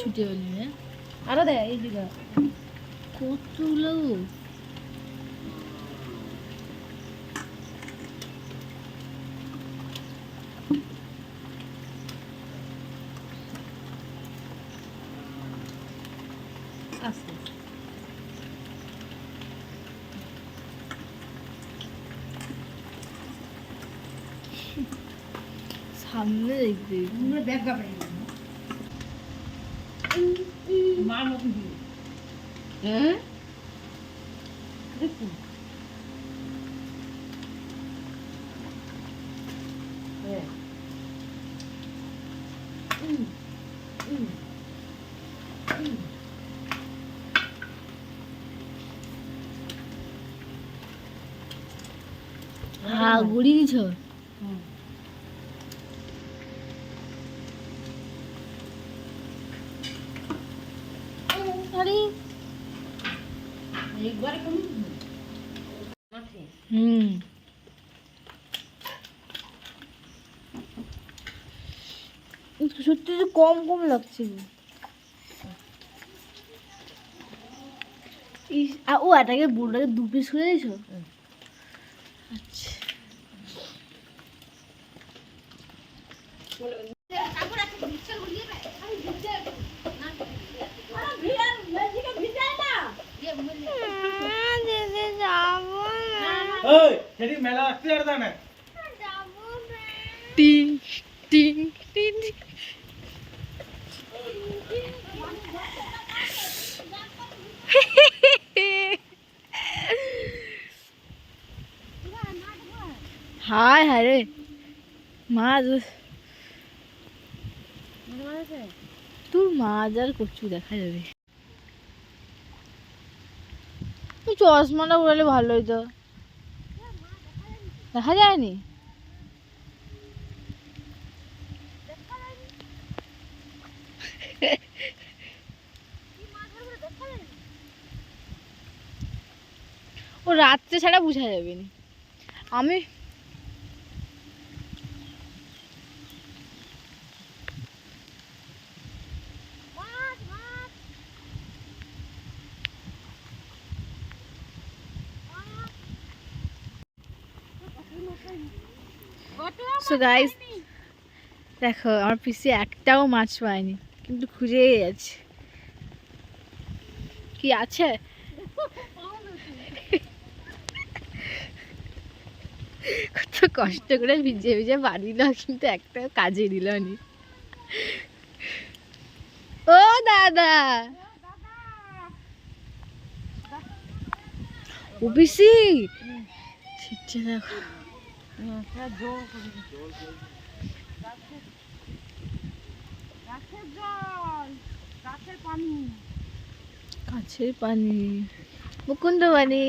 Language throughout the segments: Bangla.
ছুটে গেলি হ্যাঁ আরও দেয় এই দিকে কতগুলো আস্তে সামনে দেখবে ব্যাগ গাবে মার মতন দিয়ে হ্যাঁ দেখুন হ্যাঁ উম, উম, উম। কোন হুম। সত্যি কম কম লাগছে। গো। ইস, আ, ও এটাকে বুড়োটাকে দু পিস করে দিয়েছ? আচ্ছা। মেলা আসতে আর না টিং টিং টিং হায় হায় রে মাছ তোর মাছ আর কচু দেখা যাবে তুই চশমাটা উড়ালে ভালো হইতো দেখা যায়নি? ও রাত্রে ছাড়া বোঝা যাবে না। আমি সো গাইস দেখো, আমার পিসি একটাও মাছ পায়নি কিন্তু খুঁজেই যাচ্ছে কি আছে? কত কষ্ট করে ভিজে ভিজে বাড়িল কিন্তু একটা কাজে দিল নি। ও, দাদা! ও পিসি দেখো। গাছের পানি। মুকুন্দ পানি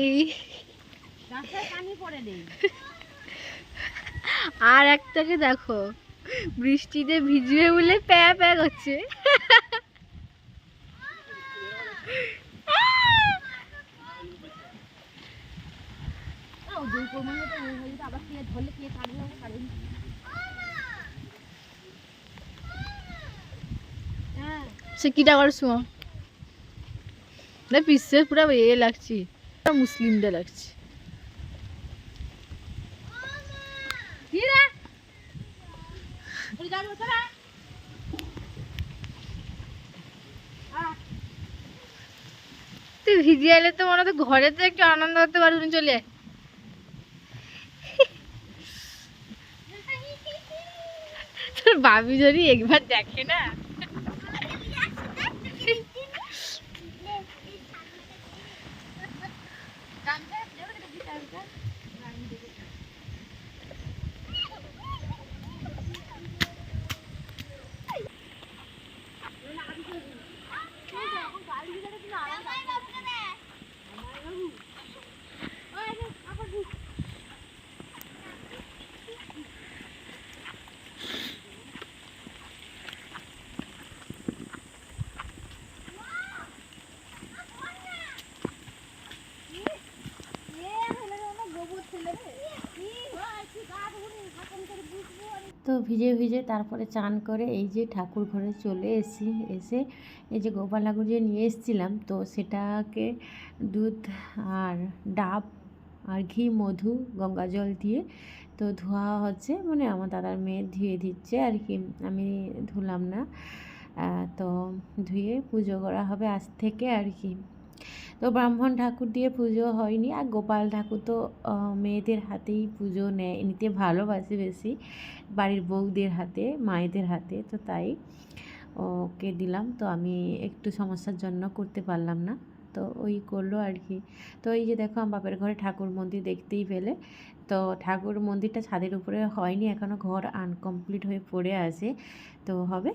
আর একটাকে দেখো বৃষ্টিতে ভিজবে বলে প্যা প্যা করছে ও পিসে পুরো এ লাগছি। ওরা তুই ভিজে এলে তো মনে হয় ঘরে তো একটু আনন্দ করতে পারবি চলে আয়। তোর বাবি যদি একবার দেখে না? ভিজে ভিজে তারপরে চান করে এই যে ঠাকুর ঘরে চলে এসেছি। এসে এই যে গোপাল ঠাকুর যে নিয়ে এসেছিলাম, তো সেটাকে দুধ আর ডাব আর ঘি, মধু, গঙ্গা জল দিয়ে তো ধোয়া হচ্ছে। মানে আমার দাদার মেয়ে ধুয়ে দিচ্ছে আর কি, আমি ধুলাম না। তো ধুয়ে পুজো করা হবে আজ থেকে আর কি। তো ব্রাহ্মণ ঠাকুর দিয়ে পুজো হয়নি, আর গোপাল ঠাকুর তো মেয়েদের হাতেই পুজো নেয় নিতে ভালোবাসে বেশি, বাড়ির বউদের হাতে, মায়েদের হাতে, তো তাই ওকে দিলাম, তো আমি একটু সমস্যার জন্য করতে পারলাম না। তো ওই করল আর কি তো এই যে দেখো, আমার বাপের ঘরে ঠাকুর মন্দির দেখতেই পেলে। তো ঠাকুর মন্দিরটা ছাদের উপরে হয়নি এখনও ঘর আনকমপ্লিট হয়ে পড়ে আছে। তো হবে,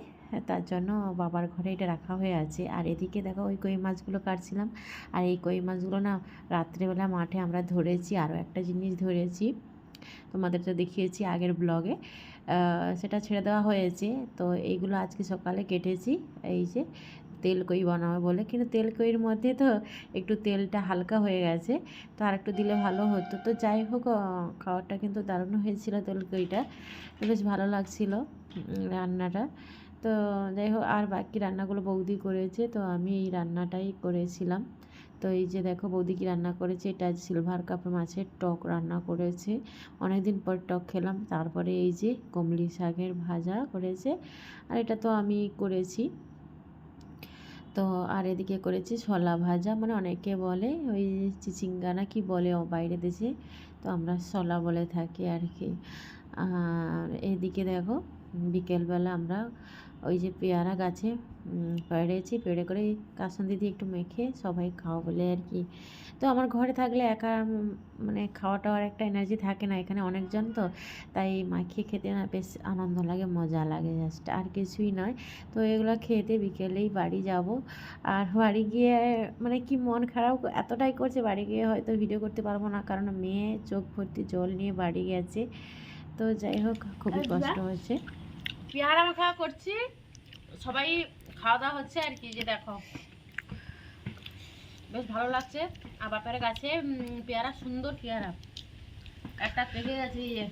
তার জন্য বাবার ঘরে এটা রাখা হয়ে আছে। আর এদিকে দেখো, ওই কই মাছগুলো কাটছিলাম। আর এই কই মাছগুলো না, রাত্রেবেলা মাঠে আমরা ধরেছি আরও একটা জিনিস ধরেছি। তোমাদের তো দেখিয়েছি আগের ব্লগে সেটা ছেড়ে দেওয়া হয়েছে। তো এইগুলো আজকে সকালে কেটেছি, এই যে তেল কই বানাবো বলে। কিন্তু তেল কইয়ের মধ্যে তো একটু তেলটা হালকা হয়ে গেছে, তো আর একটু দিলে ভালো হতো। তো যাই হোক খাবারটা কিন্তু দারুণ হয়েছিল তেল কইটা। তো বেশ ভালো লাগছিল রান্নাটা। তো যাই হোক, আর বাকি রান্নাগুলো বৌদি করেছে, তো আমি এই রান্নাটাই করেছিলাম। তো এই যে দেখো, বৌদি কি রান্না করেছে, এটা সিলভার কাপের মাছের টক রান্না করেছে। অনেক দিন পর টক খেলাম, তারপরে এই যে কমলি শাকের ভাজা করেছে। আর এটা তো আমি করেছি। তো আর এদিকে করেছি ছোলা ভাজা মানে অনেকে বলে ওই চিচিঙ্গা না কি বলে ও বাইরে দেশে, তো আমরা ছোলা বলে থাকি আর কি। আর এদিকে দেখো বিকেলবেলা আমরা ওই যে পেয়ারা গাছে পেড়েছি পেড়ে করে কাসন্দি দিয়ে একটু মেখে সবাই খাও বলে আর কি। তো আমার ঘরে থাকলে একা মানে খাওয়া টাওয়ার একটা এনার্জি থাকে না এখানে অনেকজন তো তাই মাখিয়ে খেতে না বেশ আনন্দ লাগে মজা লাগে জাস্ট আর কিছুই নয়। তো এগুলো খেতে বিকেলেই বাড়ি যাব। আর বাড়ি গিয়ে মানে কি মন খারাপ এতটাই করছে বাড়ি গিয়ে হয়তো ভিডিও করতে পারব না কারণ মেয়ে চোখ ভর্তি জল নিয়ে বাড়ি গেছে। তো যাই হোক খুবই কষ্ট হয়েছে। পেয়ারা মাখা করছি। সবাই খাওয়া দাওয়া হচ্ছে আর কি যে দেখো। বেশ ভালো লাগছে। আর বাপের গাছে পেয়ারা, সুন্দর পেয়ারা। একটা পেকে গেছে ইয়ে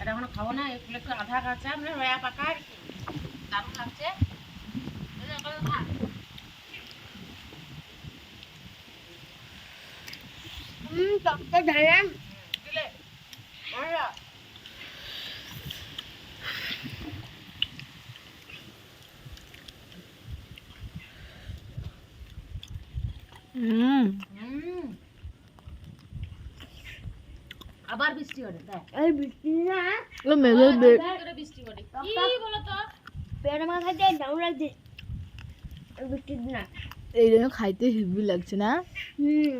এটা এখনও খাব না, এগুলো একটু আধা কাঁচা মানে রয়া পাকা আর কি। দারুণ লাগছে। এই যে এখন খা। দিলে মজা। হুম হুম। আবার বৃষ্টি হবে দেখ। ও মেঘের বে- আবার করে বৃষ্টি হবে কি বলো তো এই জন্য খাইতে হেভি লাগছে না? হুম।